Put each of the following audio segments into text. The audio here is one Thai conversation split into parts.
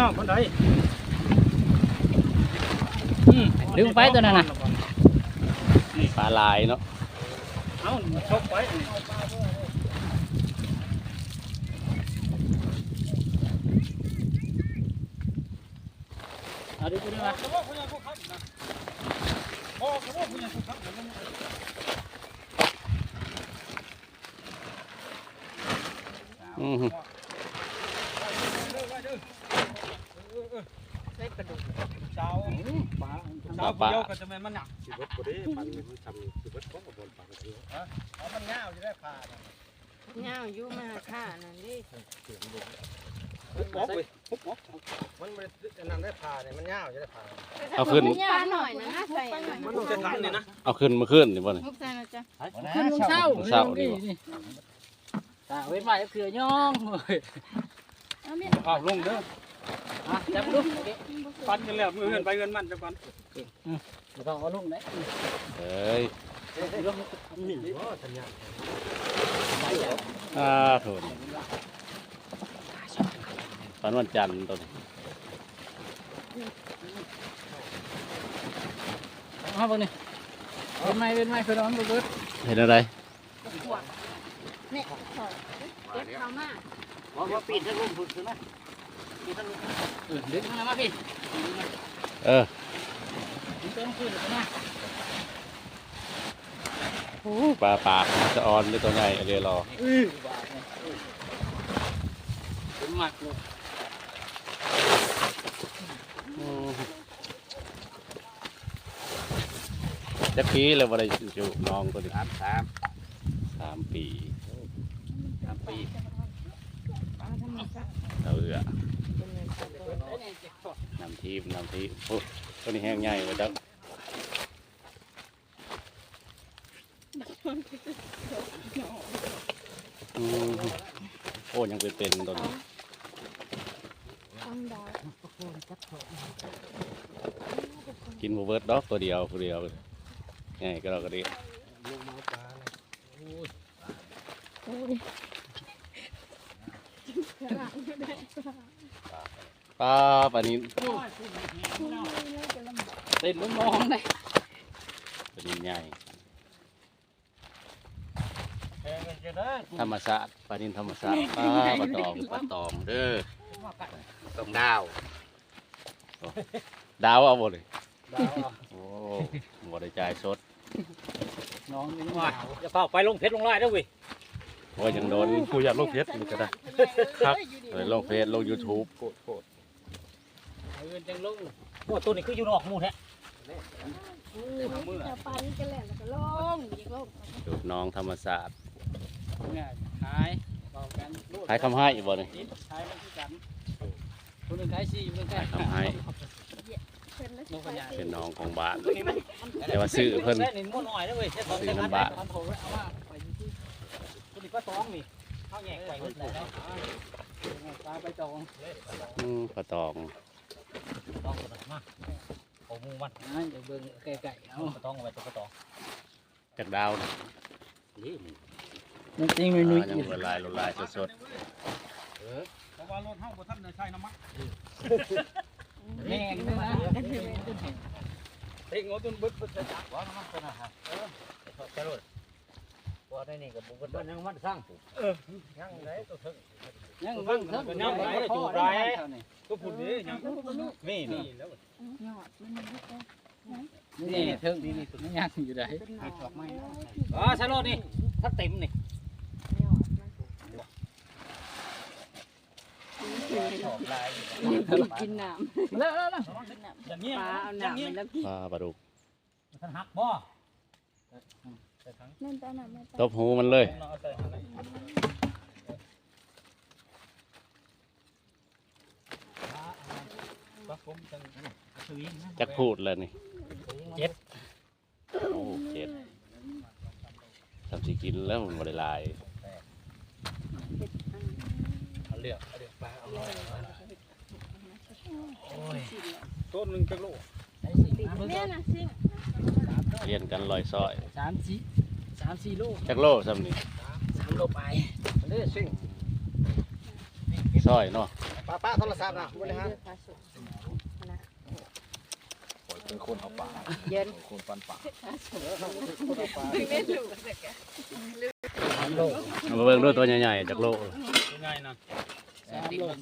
ยากคนใดอืมดึงไปตัวนั้นน่ะ ปลาลายเนาะเอาชกไว้นี่เอาดึงไปดึงมาพ่อ ขาพวกเขานะพ่อเขาพวกเขาพวกเขาอืมเช้าปลาเช้าเดียวก็จะแม่นมันหนักสิเบิดบ่ได้ปันมันทำสิเบิดบ่ก็บ่ปันคือเอามันยาวจะได้ผ่าเงาอยู่มาค่านั่นดิปุ๊บป๊อกเว้ยปุ๊บป๊อกมันไม่ได้นั่นได้ผ่าเนี่ยมันยาวจะได้ผ่าเอาขึ้นปลาหน่อยนะน่าใส่หน่อยมันต้องใช้ทันนี่นะเอาขึ้นมาขึ้นนี่บ่นี่มุกใส่นะจ๊ะขึ้นลุงเช้าลุงเช้าดีกว่านี่ตาเว้นไว้เขือย่องเฮ้ยเอาเมียเอาลงเด้อ อะจับลูกปันกันแล้วมือเงินไปเงินมันจะปันบ่ต้องเอาลูกไหนเอ้ยลูกนี่บ่สัญญาณอ่าโถนตอนวันจันทร์ตัวนี้เอาเบิ่งนี่เป็นไม้เป็นไม้คือน้องบ่เบิดเห็นอะไรเนี่ยถอยเก็บเขามาบ่บ่ปีนทั้งลุมพุ่นคือนะปีนทั้งลุมเออ ดึงมามาพี่เออดึงตัวน้องขึ้นนะปลาปากมันจะออนด้วยตัวใหญ่เรียรออื้อบาดเนี่ยเป็นหมักลูกอืมจะปีเลยว่าได้อยู่น้องตัวนี้สามสามสามปีสามปีเอาเอือ น้ำทีมน้ำทีมโอ้ตัวนี้แห้งใหญ่ไปจังอืมโอ้ยังเป็นเป็นตัวนี้ต้องดาวกินหมูเบิร์ดดอกตัวเดียวตัวเดียวไงก็เราก็ดีลงมาปลาโอ้ย ปลาปลานี้เต้นลูกน้องได้ปลานี้ใหญ่แพงกันจะได้ธรรมชาติปลานินธรรมชาติปลาปลาตองปลาตองเด้อต้องดาว ดาวเอาหมดเลยโอ้หมดได้จ่ายสดน้องนี่มาจะเฝ้าไปลงเพชรลงไล่ด้วยเว้ยโอ้ยยังโดนกูอยากลงเพชรนี่ก็ได้ครับเลยลงเฟซลงยูทูบโกดโกด เอาเงินจังลงโอ้ตัวนี้คืออยู่นอกหมู่แท้จะปันกันแล้วแล้วก็ลงอีกลงดูดน้องธรรมศาสตร์ง่ายขายบอกกันโลดขายคำให้อีกบ่นี่นิดขายมันคือกันคนหนึงขายสี่คนหนึงขายขายคำให้เพิ่นแล้วนกกระยาเป็นน้องของบ้านแต่ว่าซื้อเพิ่นแค่นี่ม้วนหน่อยด้วยเว้ยแค่สองซื้แค่อนั้นน้ำบ้านมันโถเอามาไปอยู่ที่ตัวนี้ก็สองนี่เข้าแยกไปไปเว้ยไหนได้ปลาไปจองอืมปลาตอง ต้องกระมาโอ้มูมันอ่าเดี๋ยวเบิ่งไก่ๆเอากระต้องเอาไว้ตัวกระต้องจากดาวนี่มันจริงเลยนุ้ยอ่ายังละลายละลายสดเพราะว่ารถเฮาบ่ทันได้ใช้น้ำมันแม่งด้วยนะเองเอาจนเบิดเบิดใช้จักว่าน้ำมันเป็นอาหารเออใช่รถว่าได้นี่ก็บ่เบิดยังมันสร้างเออยังได้ตัวถึง ยังเบิ่งเพิ่มยังไหลได้จูบไหลก็พูดดิยังนี่นี่นี่นี่เทิงนี่นี่ตัวนี้ยังอยู่ไหนอ๋อใช่รถนี่ถ้าเต็มนี่กินน้ำแล้วแล้วแล้วอย่างนี้ปลาเอาน้ำมันแล้วพี่ๆปลาปลาดุกท่านหักบ่ตบหูมันเลย เอาใส่ไหนจักพูดเลยนี่เจ็ดโอ้เจ็ดทำสิกินแล้วมันบริลายเอาเลือกเอาเลือกปลาเอาลอยโอ้ยต้นหนึ่งจักโลแม่น่ะสิเรียนกันลอยซอยสามสี่สามสี่โลจักโลซ้ำนี่สามโลไปเลือกซิ่งซอยเนาะไปป้าป้าโทรศัพท์นะบริหาร เป็นคนเอาป่าเย็นคนปันป่ามาเบิ่งด้วยตัวใหญ่ๆจากโลกง่ายนะ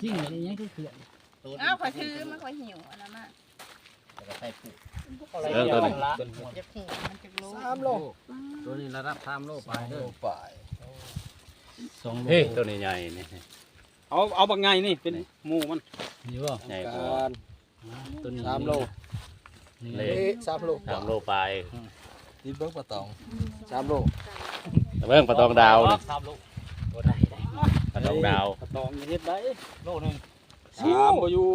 สิ่งอะไรยังคือเขื่อนอ้าวขอถือมันขอหิวอันนั้นน่ะเออตัวนี้สามโลตัวนี้ระดับสามโลไปเด้อป่าสองโลเฮ้ยตัวนี้ใหญ่นี่เอาเอาบักไงนี่เป็นหมูมันนี่บ่ใหญ่กว่าการตัวนี้สามโล เล็กสามโลสามโลปลายที่เบิ้งปลาตองสามโลเบิ่งปลาตองดาวนี่สามโลปลาตองดาวกระตองมีเฮ็ดได้โลหนึงสามก็อยู่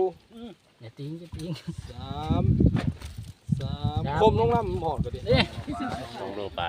อย่าติ้งอย่าติ้งสามสามคมลงน้ำหอดก็ดิสองโลป